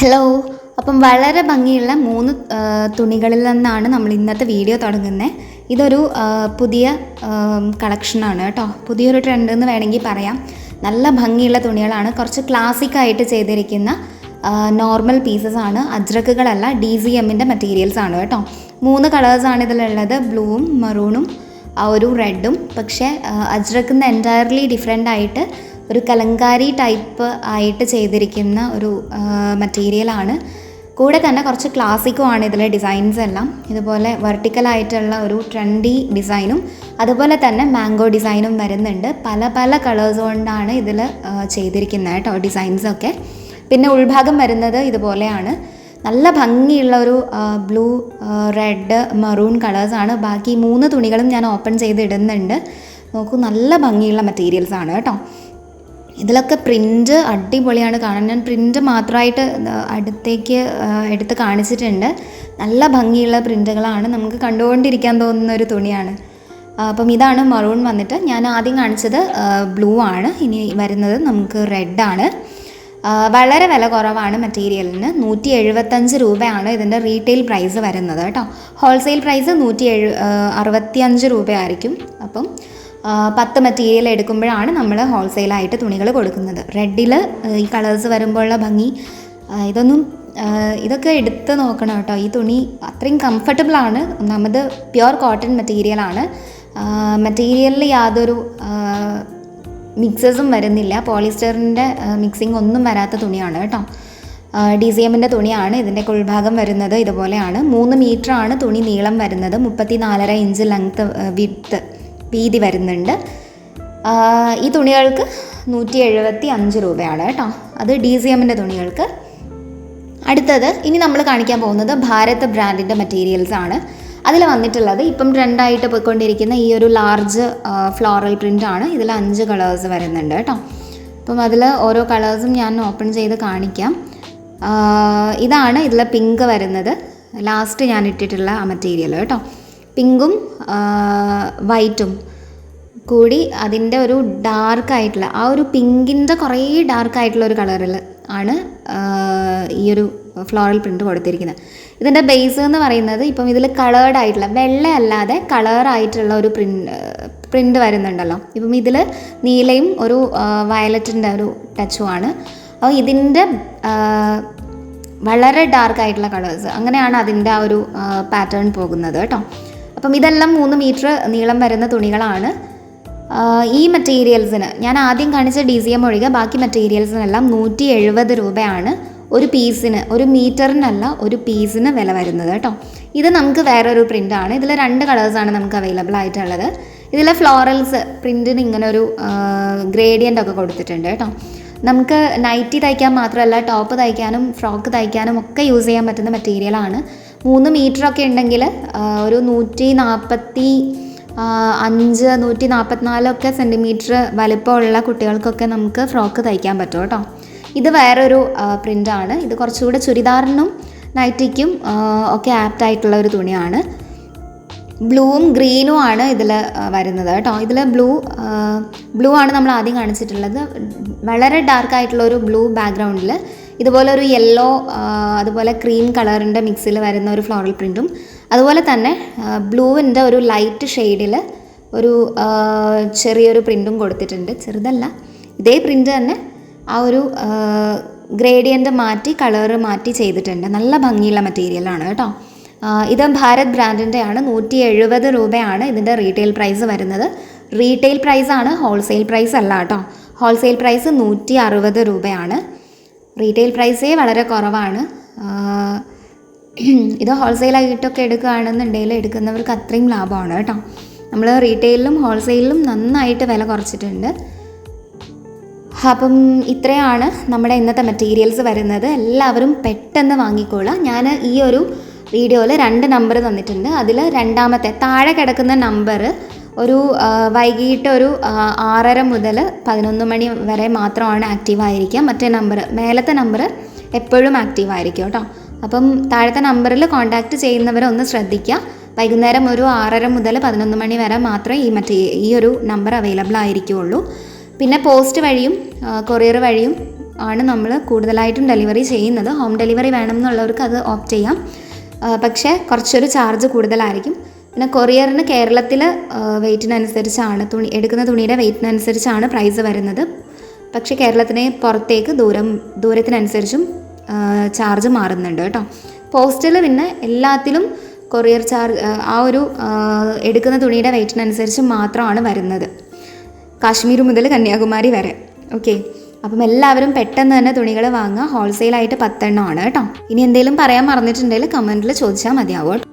Hello അപ്പം വളരെ ഭംഗിയുള്ള മൂന്ന് തുണികളിൽ നിന്നാണ് നമ്മൾ ഇന്നത്തെ വീഡിയോ തുടങ്ങുന്നത്. ഇതൊരു പുതിയ കളക്ഷനാണ് കേട്ടോ. പുതിയൊരു ട്രെൻഡ് എന്ന് വേണമെങ്കിൽ പറയാം. നല്ല ഭംഗിയുള്ള തുണികളാണ്. കുറച്ച് ക്ലാസിക്കായിട്ട് ചെയ്തിരിക്കുന്ന നോർമൽ പീസസ് ആണ്. അജ്രക്കുകളല്ല ഡി സി എമ്മിന്റെ മെറ്റീരിയൽസ് ആണ് കേട്ടോ. മൂന്ന് കളേഴ്സാണ് ഇതിലുള്ളത്. ബ്ലൂവും മറൂണും ഒരു റെഡും പക്ഷേ അജ്രക്കിന്ന് എന്റയർലി ഡിഫറെന്റ് ആയിട്ട് ഒരു കലങ്കാരി ടൈപ്പ് ആയിട്ട് ചെയ്തിരിക്കുന്ന ഒരു മെറ്റീരിയലാണ് കൂടെ തന്നെ കുറച്ച് ക്ലാസിക്കും ആണ് ഇതിലെ ഡിസൈൻസ് എല്ലാം. ഇതുപോലെ വെർട്ടിക്കലായിട്ടുള്ള ഒരു ട്രെൻഡി ഡിസൈനും അതുപോലെ തന്നെ മാംഗോ ഡിസൈനും വരുന്നുണ്ട്. പല പല കളേഴ്സ് കൊണ്ടാണ് ഇതിൽ ചെയ്തിരിക്കുന്നത് കേട്ടോ ഡിസൈൻസൊക്കെ പിന്നെ ഉൾഭാഗം വരുന്നത് ഇതുപോലെയാണ്. നല്ല ഭംഗിയുള്ള ഒരു ബ്ലൂ റെഡ് മറൂൺ കളേഴ്സാണ് ബാക്കി മൂന്ന് തുണികളും ഞാൻ ഓപ്പൺ ചെയ്ത് ഇടുന്നുണ്ട് നോക്കൂ നല്ല ഭംഗിയുള്ള മെറ്റീരിയൽസാണ് കേട്ടോ. ഇതിലൊക്കെ പ്രിന്റ് അടിപൊളിയാണ്. കാണാൻ ഞാൻ പ്രിന്റ് മാത്രമായിട്ട് അടുത്തേക്ക് എടുത്ത് കാണിച്ചിട്ടുണ്ട്. നല്ല ഭംഗിയുള്ള പ്രിന്റുകളാണ് നമുക്ക് കണ്ടുകൊണ്ടിരിക്കാൻ തോന്നുന്ന ഒരു തുണിയാണ്. അപ്പം ഇതാണ് മറൂൺ വന്നിട്ട്. ഞാൻ ആദ്യം കാണിച്ചത് ബ്ലൂ ആണ്. ഇനി വരുന്നത് നമുക്ക് റെഡാണ് വളരെ വില കുറവാണ് മെറ്റീരിയലിന് നൂറ്റി എഴുപത്തഞ്ച് രൂപയാണ് ഇതിന്റെ റീറ്റെയിൽ പ്രൈസ് വരുന്നത് കേട്ടോ. ഹോൾസെയിൽ പ്രൈസ് നൂറ്റി എഴു അറുപത്തിയഞ്ച് രൂപയായിരിക്കും. അപ്പം പത്ത് മെറ്റീരിയൽ എടുക്കുമ്പോഴാണ് നമ്മൾ ഹോൾസെയിലായിട്ട് തുണികൾ കൊടുക്കുന്നത്. റെഡിൽ ഈ കളേഴ്സ് വരുമ്പോഴുള്ള ഭംഗി ഇതൊന്നും ഇതൊക്കെ എടുത്ത് നോക്കണം കേട്ടോ. ഈ തുണി അത്രയും കംഫർട്ടബിൾ ആണ്. ഒന്നാമത് പ്യുർ കോട്ടൺ മെറ്റീരിയലാണ് മെറ്റീരിയലിൽ യാതൊരു മിക്സസും വരുന്നില്ല. പോളിസ്റ്ററിന്റെ മിക്സിംഗ് ഒന്നും വരാത്ത തുണിയാണ് കേട്ടോ. ഡി സി എമ്മിന്റെ തുണിയാണ് ഇതിന്റെ ഉൾഭാഗം വരുന്നത് ഇതുപോലെയാണ്. മൂന്ന് മീറ്ററാണ് തുണി നീളം വരുന്നത്. മുപ്പത്തി നാലര ഇഞ്ച് ലെങ്ത്ത് വിത്ത് വീതി വരുന്നുണ്ട്. ഈ തുണികൾക്ക് നൂറ്റി എഴുപത്തി അഞ്ച് രൂപയാണ് കേട്ടോ. അത് ഡി സി എമ്മിന്റെ തുണികൾക്ക്. അടുത്തത് ഇനി നമ്മൾ കാണിക്കാൻ പോകുന്നത് ഭാരത് ബ്രാൻഡിന്റെ മെറ്റീരിയൽസ് ആണ്. അതിൽ വന്നിട്ടുള്ളത് ഇപ്പം ട്രെൻഡായിട്ട് പോയിക്കൊണ്ടിരിക്കുന്ന ഈ ഒരു ലാർജ് ഫ്ലോറൽ പ്രിന്റ് ആണ്. ഇതിൽ അഞ്ച് കളേഴ്സ് വരുന്നുണ്ട് കേട്ടോ. അപ്പം അതിൽ ഓരോ കളേഴ്സും ഞാൻ ഓപ്പൺ ചെയ്ത് കാണിക്കാം. ഇതാണ് ഇതിലെ പിങ്ക് വരുന്നത്. ലാസ്റ്റ് ഞാൻ ഇട്ടിട്ടുള്ള ആ മെറ്റീരിയൽ കേട്ടോ. പിങ്കും വൈറ്റും കൂടി അതിന്റെ ഒരു ഡാർക്ക് ആയിട്ടുള്ള ആ ഒരു പിങ്കിന്റെ കുറേ ഡാർക്ക് ആയിട്ടുള്ള ഒരു കളറിൽ ആണ് ഈ ഒരു ഫ്ലോറൽ പ്രിന്റ് കൊടുത്തിരിക്കുന്നത്. ഇതിന്റെ ബേസ് എന്ന് പറയുന്നത് ഇപ്പം ഇതിൽ കളേർഡ് ആയിട്ടുള്ള വെള്ളയല്ലാതെ കളറായിട്ടുള്ള ഒരു പ്രിന്റ് പ്രിന്റ് വരുന്നുണ്ടല്ലോ. ഇപ്പം ഇതിൽ നീലയും ഒരു വയലറ്റിന്റെ ഒരു ടച്ചുമാണ്. അപ്പോൾ ഇതിന്റെ വളരെ ഡാർക്ക് ആയിട്ടുള്ള കളേഴ്സ് അങ്ങനെയാണ് അതിന്റെ ആ ഒരു പാറ്റേൺ പോകുന്നത് കേട്ടോ. അപ്പം ഇതെല്ലാം മൂന്ന് മീറ്റർ നീളം വരുന്ന തുണികളാണ്. ഈ മെറ്റീരിയൽസിന് ഞാൻ ആദ്യം കാണിച്ച ഡി സി എം ഒഴികെ ബാക്കി മെറ്റീരിയൽസിനെല്ലാം നൂറ്റി എഴുപത് രൂപയാണ് ഒരു പീസിന് ഒരു മീറ്ററിനല്ല ഒരു പീസിന് വില വരുന്നത് കേട്ടോ. ഇത് നമുക്ക് വേറൊരു പ്രിന്റാണ് ഇതിൽ രണ്ട് കളേഴ്സാണ് നമുക്ക് അവൈലബിൾ ആയിട്ടുള്ളത്. ഇതിലെ ഫ്ലോറൽസ് പ്രിന്റിന് ഇങ്ങനെ ഒരു ഗ്രേഡിയന്റ് ഒക്കെ കൊടുത്തിട്ടുണ്ട് കേട്ടോ. നമുക്ക് നൈറ്റി തയ്ക്കാൻ മാത്രമല്ല ടോപ്പ് തയ്ക്കാനും ഫ്രോക്ക് തയ്ക്കാനും ഒക്കെ യൂസ് ചെയ്യാൻ പറ്റുന്ന മെറ്റീരിയലാണ് മൂന്ന് മീറ്ററൊക്കെ ഉണ്ടെങ്കിൽ ഒരു നൂറ്റി നാൽപ്പത്തി അഞ്ച് നൂറ്റി നാൽപ്പത്തിനാലൊക്കെ സെന്റിമീറ്റർ വലിപ്പമുള്ള കുട്ടികൾക്കൊക്കെ നമുക്ക് ഫ്രോക്ക് തയ്ക്കാൻ പറ്റും കേട്ടോ. ഇത് വേറൊരു പ്രിന്റാണ് ഇത് കുറച്ചുകൂടെ ചുരിദാറിനും നൈറ്റിക്കും ഒക്കെ ആപ്റ്റ് ആയിട്ടുള്ള ഒരു തുണിയാണ്. ബ്ലൂവും ഗ്രീനും ആണ് ഇതിൽ വരുന്നത് കേട്ടോ. ഇതിൽ ബ്ലൂ ബ്ലൂ ആണ് നമ്മൾ ആദ്യം കാണിച്ചിട്ടുള്ളത്. വളരെ ഡാർക്ക് ആയിട്ടുള്ള ഒരു ബ്ലൂ ബാക്ക്ഗ്രൗണ്ടിൽ ഇതുപോലെ ഒരു യെല്ലോ അതുപോലെ ക്രീം കളറിന്റെ മിക്സിൽ വരുന്ന ഒരു ഫ്ലോറൽ പ്രിന്റും അതുപോലെ തന്നെ ബ്ലൂവിന്റെ ഒരു ലൈറ്റ് ഷെയ്ഡിൽ ഒരു ചെറിയൊരു പ്രിന്റും കൊടുത്തിട്ടുണ്ട്. ചെറുതല്ല. ഇതേ പ്രിന്റ് തന്നെ ആ ഒരു ഗ്രേഡിയന്റ് മാറ്റി കളർ മാറ്റി ചെയ്തിട്ടുണ്ട്. നല്ല ഭംഗിയുള്ള മെറ്റീരിയലാണ് കേട്ടോ. ഇത് ഭാരത് ബ്രാൻഡിന്റെ ആണ്. നൂറ്റി എഴുപത് രൂപയാണ് ഇതിന്റെ റീറ്റെയിൽ പ്രൈസ് വരുന്നത്. റീറ്റെയിൽ പ്രൈസാണ് ഹോൾസെയിൽ പ്രൈസ് അല്ല കേട്ടോ. ഹോൾസെയിൽ പ്രൈസ് നൂറ്റി അറുപത് രൂപയാണ്. റീറ്റെയിൽ പ്രൈസേ വളരെ കുറവാണ്. ഇത് ഹോൾസെയിലായിട്ടൊക്കെ എടുക്കുകയാണെന്നുണ്ടെങ്കിൽ എടുക്കുന്നവർക്ക് അത്രയും ലാഭമാണ് കേട്ടോ. നമ്മൾ റീറ്റെയിലും ഹോൾസെയിലും നന്നായിട്ട് വില കുറച്ചിട്ടുണ്ട്. അപ്പം ഇത്രയാണ് നമ്മുടെ ഇന്നത്തെ മെറ്റീരിയൽസ് വരുന്നത്. എല്ലാവരും പെട്ടെന്ന് വാങ്ങിക്കോളുക. ഞാൻ ഈ ഒരു വീഡിയോയിൽ രണ്ട് നമ്പർ തന്നിട്ടുണ്ട്. അതിൽ രണ്ടാമത്തെ താഴെ കിടക്കുന്ന നമ്പർ ഒരു വൈകിട്ട് ഒരു ആറര മുതൽ പതിനൊന്ന് മണി വരെ മാത്രമാണ് ആക്റ്റീവ് ആയിരിക്കുക. മറ്റേ നമ്പർ മേലത്തെ നമ്പർ എപ്പോഴും ആക്റ്റീവ് ആയിരിക്കും കേട്ടോ. അപ്പം താഴത്തെ നമ്പറിൽ കോൺടാക്റ്റ് ചെയ്യുന്നവരെ ഒന്ന് ശ്രദ്ധിക്കുക. വൈകുന്നേരം ഒരു ആറര മുതൽ പതിനൊന്ന് മണി വരെ മാത്രമേ ഈ മറ്റേ ഈ ഒരു നമ്പർ അവൈലബിൾ ആയിരിക്കുകയുള്ളൂ. പിന്നെ പോസ്റ്റ് വഴിയും കൊറിയർ വഴിയും ആണ് നമ്മൾ കൂടുതലായിട്ടും ഡെലിവറി ചെയ്യുന്നത്. ഹോം ഡെലിവറി വേണമെന്നുള്ളവർക്ക് അത് ഓപ്റ്റ് ചെയ്യാം. പക്ഷേ കുറച്ചൊരു ചാർജ് കൂടുതലായിരിക്കും. പിന്നെ കൊറിയറിന് കേരളത്തിൽ വെയ്റ്റിനനുസരിച്ചാണ് തുണി എടുക്കുന്ന തുണിയുടെ വെയ്റ്റിനനുസരിച്ചാണ് പ്രൈസ് വരുന്നത്. പക്ഷേ കേരളത്തിന് പുറത്തേക്ക് ദൂരം ദൂരത്തിനനുസരിച്ചും ചാർജ് മാറുന്നുണ്ട് കേട്ടോ. പോസ്റ്റിൽ പിന്നെ എല്ലാത്തിലും കൊറിയർ ചാർജ് ആ ഒരു എടുക്കുന്ന തുണിയുടെ വെയ്റ്റിനനുസരിച്ച് മാത്രമാണ് വരുന്നത്. കാശ്മീർ മുതൽ കന്യാകുമാരി വരെ. ഓക്കെ അപ്പം എല്ലാവരും പെട്ടെന്ന് തന്നെ തുണികൾ വാങ്ങുക. ഹോൾസെയിലായിട്ട് പത്തെണ്ണമാണ് കേട്ടോ. ഇനി എന്തെങ്കിലും പറയാൻ മറന്നിട്ടുണ്ടെങ്കിൽ കമന്റിൽ ചോദിച്ചാൽ മതിയാവും.